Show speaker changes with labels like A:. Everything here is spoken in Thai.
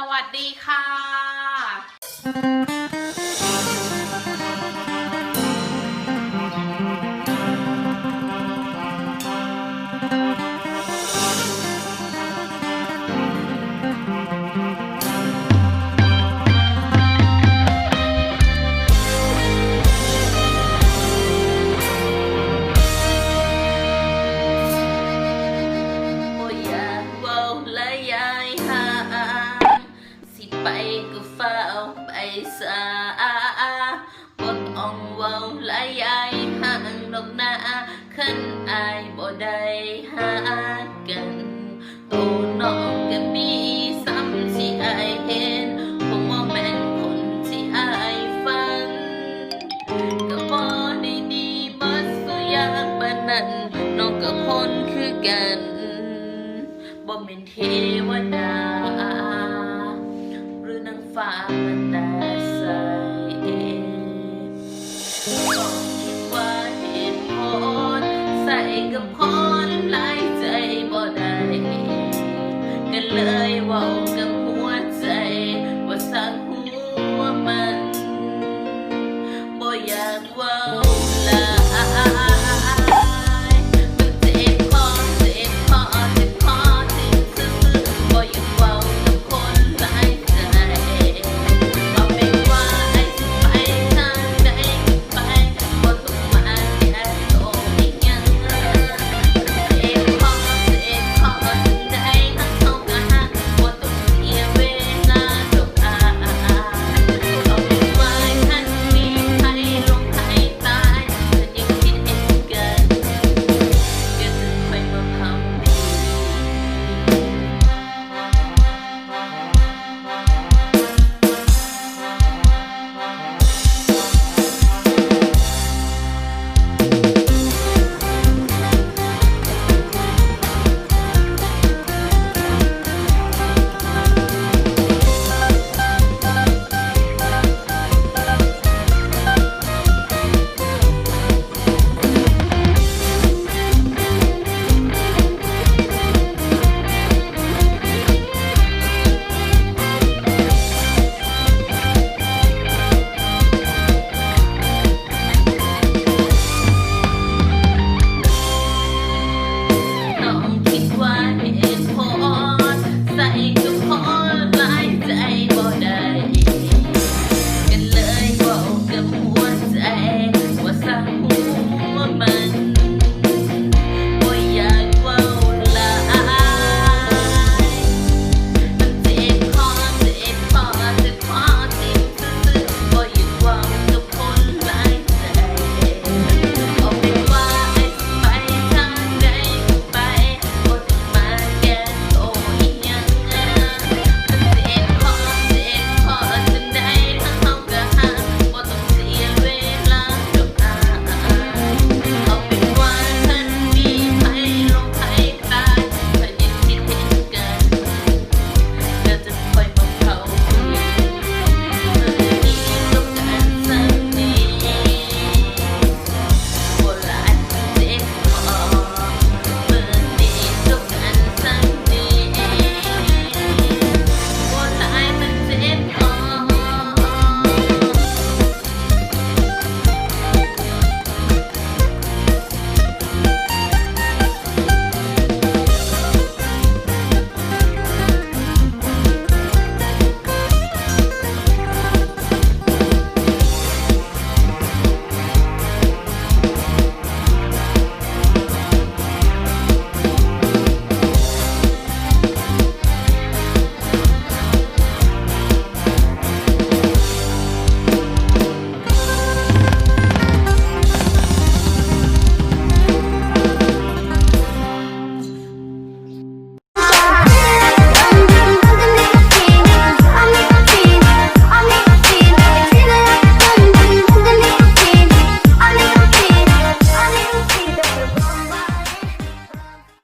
A: สวัสดีค่ะ สาบ่ต้องวาและยายห่างดอกหน้าคันอายบ่ได้หากันโตน้องก็มีซ้ำที่อายเห็นคงว่าแม่นคนที่อายฝันก็บ่ได้ดีเบิดสุอย่างปานนั้นน้องก็คนคือกันบ่แม่นเทวดาหรือนางฟ้า Yeah. whoa.